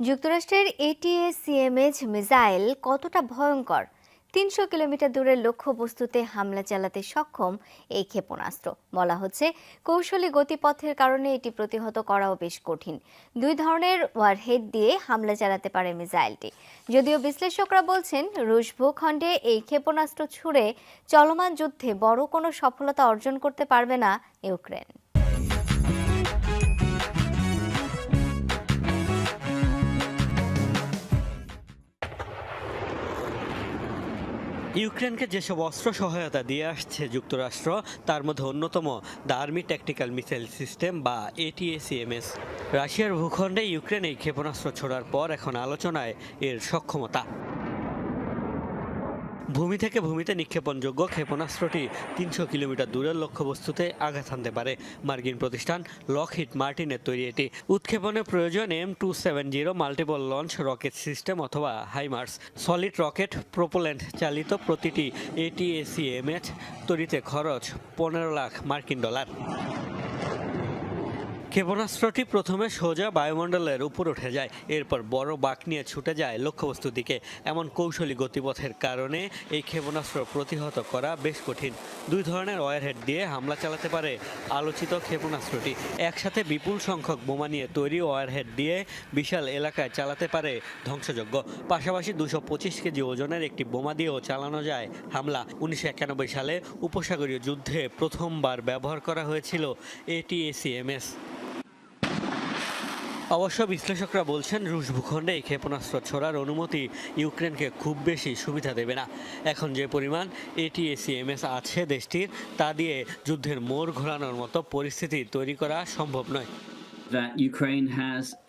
যুক্তরাষ্ট্রের ATS CMH missile কতটা ভয়ঙ্কর? তিনশো কিলোমিটার দূরের লক্ষ্যবস্তুতে হামলা চালাতে সক্ষম এই ক্ষেপণাস্ত্র। বলা হচ্ছে, কৌশলী গতিপথের কারণে এটি প্রতিহত করাও বেশ কঠিন। দুই ধরনের ওয়ারহেড দিয়ে হামলা চালাতে পারে মিসাইলটি। যদিও বিশ্লেষকরা বলছেন, রুশ ভূখণ্ডে এই ক্ষেপণাস্ত্র ছুড়ে চলমান যুদ্ধে বড় কোনো সফলতা অর্জন করতে পারবে না ইউক্রেন। ইউক্রেনকে যেসব অস্ত্র সহায়তা দিয়ে আসছে যুক্তরাষ্ট্র, তার মধ্যে অন্যতম the army tactical missile system বা এটিএসিএমএস রাশিয়ার ভূখণ্ডে ইউক্রেন এই ক্ষেপণাস্ত্র ছোড়ার পর এখন আলোচনায় এর সক্ষমতা। ভূমি থেকে ভূমিতে নিক্ষেপণযোগ্য ক্ষেপণাস্ত্রটি তিনশো কিলোমিটার দূরের লক্ষ্যবস্তুতে আঘাত আনতে পারে। মার্কিন প্রতিষ্ঠান লকহিট মার্টিনের তৈরি এটি। উৎক্ষেপণের প্রয়োজন M two seven zero multiple launch rocket system অথবা হাইমার্স, সলিড রকেট প্রোপোল্যান্ট চালিত প্রতিটি এটিএসিএমএচ তৈরিতে খরচ পনেরো লাখ মার্কিন ডলার। ক্ষেপণাস্ত্রটি প্রথমে সোজা বায়ুমণ্ডলের উপর উঠে যায়, এরপর বড় বাঁক নিয়ে ছুটে যায় লক্ষ্যবস্তুর দিকে। এমন কৌশলী গতিপথের কারণে এই ক্ষেপণাস্ত্র প্রতিহত করা বেশ কঠিন। দুই ধরনের ওয়ারহেড দিয়ে হামলা চালাতে পারে আলোচিত ক্ষেপণাস্ত্রটি। একসাথে বিপুল সংখ্যক বোমা নিয়ে তৈরি ওয়ারহেড দিয়ে বিশাল এলাকায় চালাতে পারে ধ্বংসযোগ্য পাশাপাশি দুশো পঁচিশ কেজি ওজনের একটি বোমা দিয়েও চালানো যায় হামলা। উনিশশো একানব্বই সালে উপসাগরীয় যুদ্ধে প্রথমবার ব্যবহার করা হয়েছিল এটিএসিএমএস অবশ্য বিশ্লেষকরা বলছেন, রুশ ভূখণ্ডে এই ক্ষেপণাস্ত্র ছড়ার অনুমতি ইউক্রেনকে খুব বেশি সুবিধা দেবে না। এখন যে পরিমাণ এটিএসিএমএস আছে দেশটির, তা দিয়ে যুদ্ধের মোড় ঘোরানোর মতো পরিস্থিতি তৈরি করা সম্ভব নয়।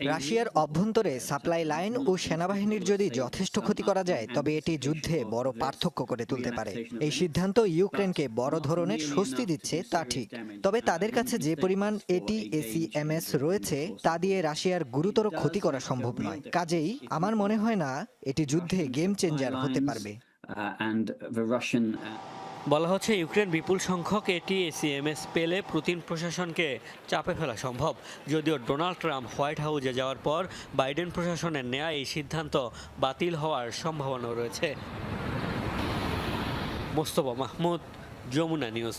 রাশিয়ার অভ্যন্তরে সাপ্লাই লাইন ও সেনাবাহিনীর যদি যথেষ্ট ক্ষতি করা যায় তবে এটি যুদ্ধে বড় পার্থক্য করে তুলতে পারে। এই সিদ্ধান্ত ইউক্রেনকে বড় ধরনের স্বস্তি দিচ্ছে তা ঠিক। তবে তাদের কাছে যে পরিমাণ এটি এসিএমএস রয়েছে তা দিয়ে রাশিয়ার গুরুতর ক্ষতি করা সম্ভব নয়। কাজেই আমার মনে হয় না এটি যুদ্ধে গেম চেঞ্জার হতে পারবে। বলা হচ্ছে ইউক্রেন বিপুল সংখ্যক এটি এসিএমএস পেলে পুতিন প্রশাসনকে চাপে ফেলা সম্ভব। যদিও ডোনাল্ড ট্রাম্প হোয়াইট হাউসে যাওয়ার পর বাইডেন প্রশাসনের নেয়া এই সিদ্ধান্ত বাতিল হওয়ার সম্ভাবনা রয়েছে। মোস্তফা মাহমুদ, যমুনা নিউজ।